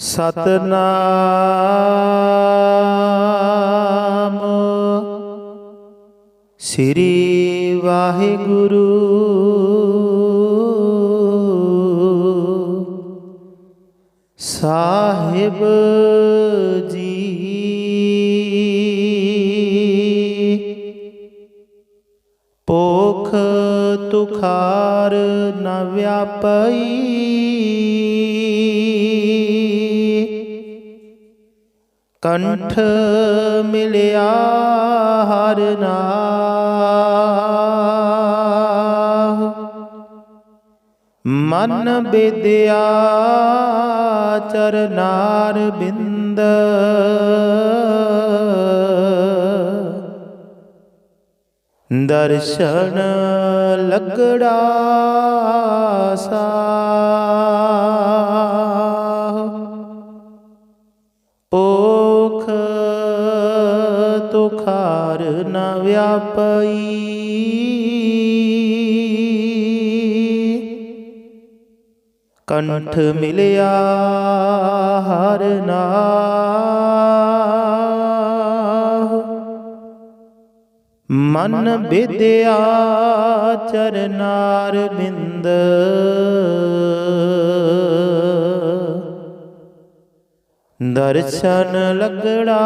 ਸਤਨਾਮ। ਸ੍ਰੀ ਵਾਹਿਗੁਰੂ। ਸਾਹਿਬ ਜੀ। ਪੋਖ ਤੁਖਾਰ ਨ ਵਿਆਪਈ। ਕੰਠ ਮਿਲਿਆ ਹਰ ਨਾਮ ਮਨ ਬੇਦਿਆ ਚਰਨਾਰ ਬਿੰਦ। ਦਰਸ਼ਨ ਲਗੜਾ ਸਾ। ਪਈ। ਕੰਠ ਮਿਲਿਆ ਹਰ ਨਾਮ ਮਨ ਵਿਦਿਆ ਚਰਨਾਰ ਬਿੰਦ। ਦਰਸ਼ਨ ਲਗੜਾ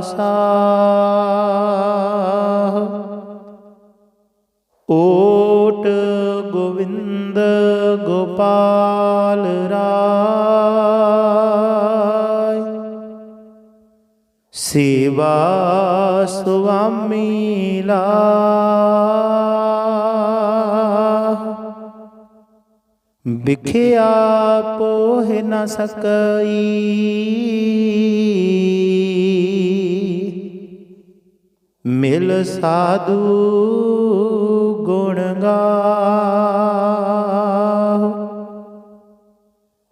ਸਾਹ। ਓਟ ਗੋਵਿੰਦ ਗੋਪਾਲ ਰਾਏ। ਸੇਵਾ ਸੁਆਮੀ ਲਾ ਵਿਖਿਆ ਪੋਹ ਨ ਸਕਈ। ਮਿਲ ਸਾਧੂ ਗੁਣ ਗਾਓ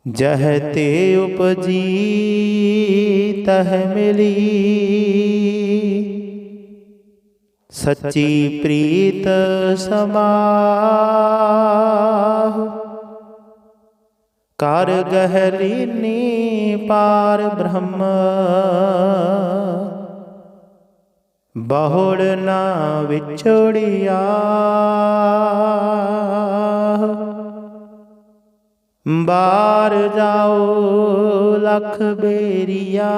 ਜਹ ਤੇ ਉਪਜੀ ਤਹ ਮਿਲੀ। ਸੱਚੀ ਪ੍ਰੀਤ ਸਮਾਹ। ਕਰ ਗਹਿਰੀ ਨੀ ਪਾਰ ਬ੍ਰਹਮ। ਬਹੁੜ ਨਾ ਵਿਛੋੜਿਆ। ਬਾਰ ਜਾਓ ਲਖ ਬੇਰੀਆ।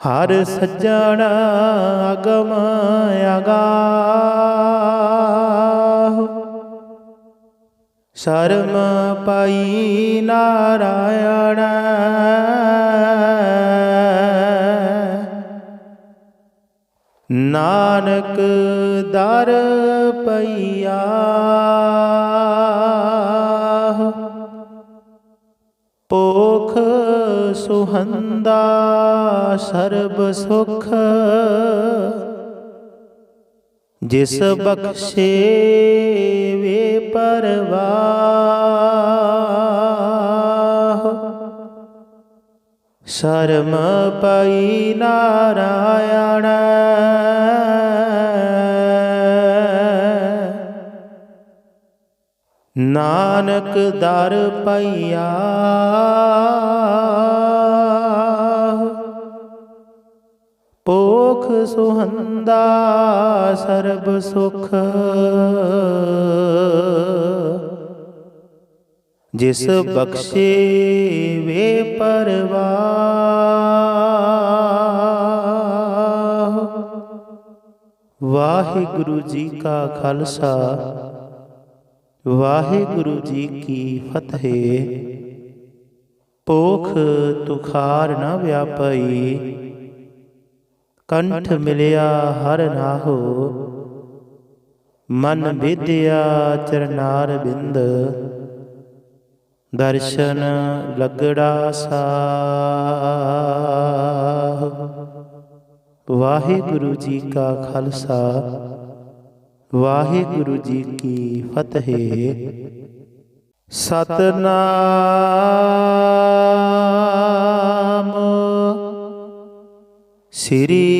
ਹਰ ਸੱਜਣ ਅਗਮ ਅਗਾਹ ਸ਼ਰਮ ਪਾਈ ਨਾਰਾਇਣ। ਨਾਨਕ ਦਰ ਪਈਆ। ਪੋਖ ਸੁਹੰਦਾ ਸਰਬ ਸੁਖ। ਜਿਸ ਬਖਸ਼ੇ ਵੇ ਪਰਵਾਹ। ਸ਼ਰਮ ਪਈ ਨਾਰਾਇਣ। ਨਾਨਕ ਦਰ ਪਈਆ। ਪੋਖ ਸੁਹੰਦਾ ਸਰਬ ਸੁਖ। ਜਿਸ ਬਖਸ਼ੇ ਵੇ ਪਰਵਾਹ। ਵਾਹਿਗੁਰੂ ਜੀ ਕਾ ਖਾਲਸਾ, ਵਾਹਿਗੁਰੂ ਜੀ ਕੀ ਫਤਿਹ। ਪੋਖ ਤੁਖਾਰ ਨਾ ਵਿਆਪਈ ਕੰਠ ਮਿਲਿਆ ਹਰ ਨਾਹੋ। ਮਨ ਵਿਦਿਆ ਚਰਨਾਰ ਬਿੰਦ। ਦਰਸ਼ਨ ਲਗੜਾ ਸਾਹ। ਵਾਹਿਗੁਰੂ ਜੀ ਕਾ ਖਾਲਸਾ। ਵਾਹਿਗੁਰੂ ਜੀ ਕੀ ਫਤਿਹ। ਸਤਨਾਮ। ਸ੍ਰੀ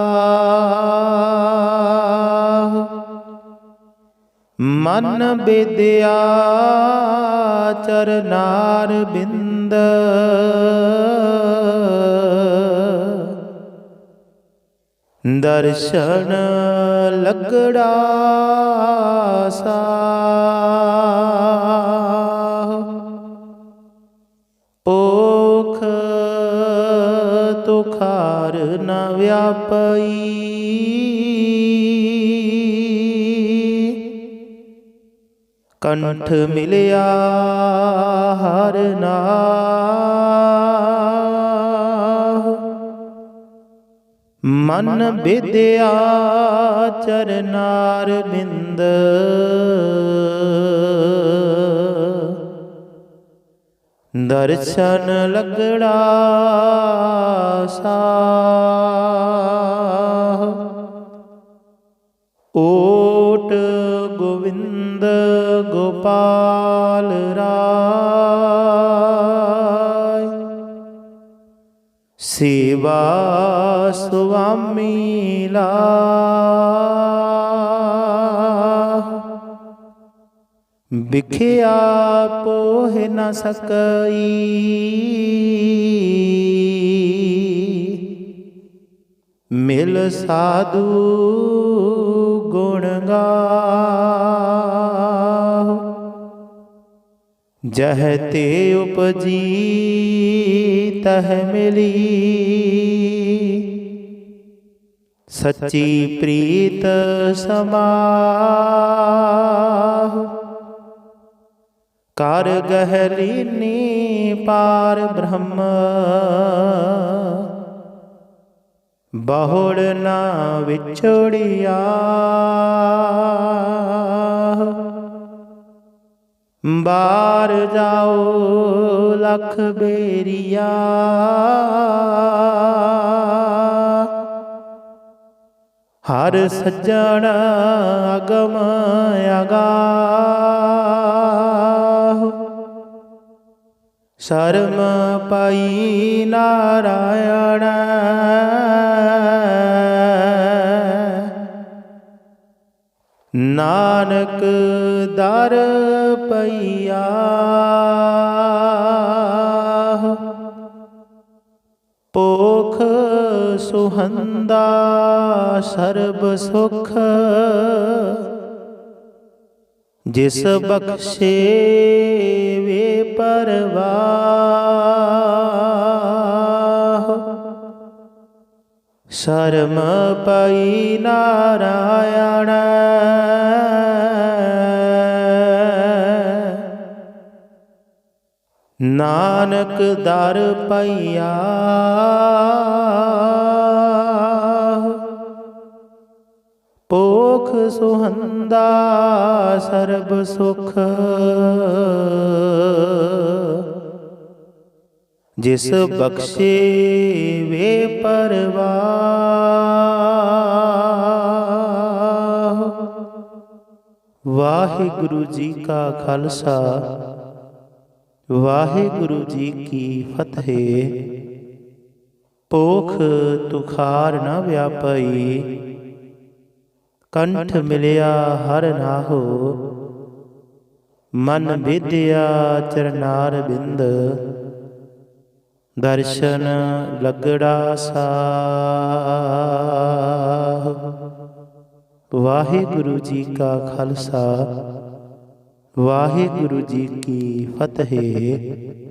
ਮਨ ਬੇਦਿਆ ਚਰਨਾਰ ਬਿੰਦ। ਦਰਸ਼ਨ ਲਗੜਾ ਸਾਹ ਪੋਖ ਤੁਖਾਰ ਨ ਵਿਆਪਈ। ਕੰਠ ਮਿਲਿਆ ਹਰ ਨਾਮ ਮਨ ਵਿਦਿਆ ਚਰਨਾਰ ਬਿੰਦ। ਦਰਸ਼ਨ ਲਗੜਾ ਸਾਹ। ਓਟ ਪਾਲ ਰਾਏ। ਸੇਵਾ ਸੁਆਮੀ ਲਾ ਵਿਖਿਆ ਪੋਹ ਨ ਸਕਈ। ਮਿਲ ਸਾਧੂ ਗੁਣ ਗਾਹੁ ਜਹ ਤੇ ਉਪਜੀ ਤਹ ਮਿਲੀ। ਸੱਚੀ ਪ੍ਰੀਤ ਸਮਾਹੁ। ਕਰ ਗਹਿਰੀ ਨੀ ਪਾਰ ਬ੍ਰਹਮ। ਬਹੁੜ ਨਾ ਵਿਛੋੜਿਆ। ਬਾਰ ਜਾਓ ਲਖ ਬੇਰੀਆ। ਹਰ ਸੱਜਣ ਅਗਮ ਅਗਾਹ। ਸ਼ਰਮ ਪਾਈ ਨਾਰਾਇਣ। ਨਾਨਕ ਦਰ ਪਈਆ। ਪੋਖ ਸੁਹੰਦਾ ਸਰਬ ਸੁਖ। ਜਿਸ ਬਖਸ਼ੇ ਵੇ ਪਰਵਾ। ਸ਼ਰਮ ਪਈ ਨਾਰਾਇਣ। ਨਾਨਕ ਦਰ ਪਈਆ। ਪੋਖ ਸੁਹੰਦਾ ਸਰਬ ਸੁਖ। ਜਿਸ ਬਖਸ਼ੇ ਵੇ ਪਰਵਾਹ। ਵਾਹਿਗੁਰੂ ਜੀ ਕਾ ਖਾਲਸਾ, ਵਾਹਿਗੁਰੂ ਜੀ ਕੀ ਫਤਿਹ। ਪੋਖ ਤੁਖਾਰ ਨਾ ਵਿਆਪਈ, ਕੰਠ ਮਿਲਿਆ ਹਰ ਨਾਹੋ। ਮਨ ਵਿਦਿਆ ਚਰਨਾਰ ਬਿੰਦ ਦਰਸ਼ਨ ਲਗੜਾ ਸਾਹ। ਵਾਹਿਗੁਰੂ ਜੀ ਕਾ ਖਾਲਸਾ ਵਾਹਿਗੁਰੂ ਜੀ ਕੀ ਫਤਿਹ।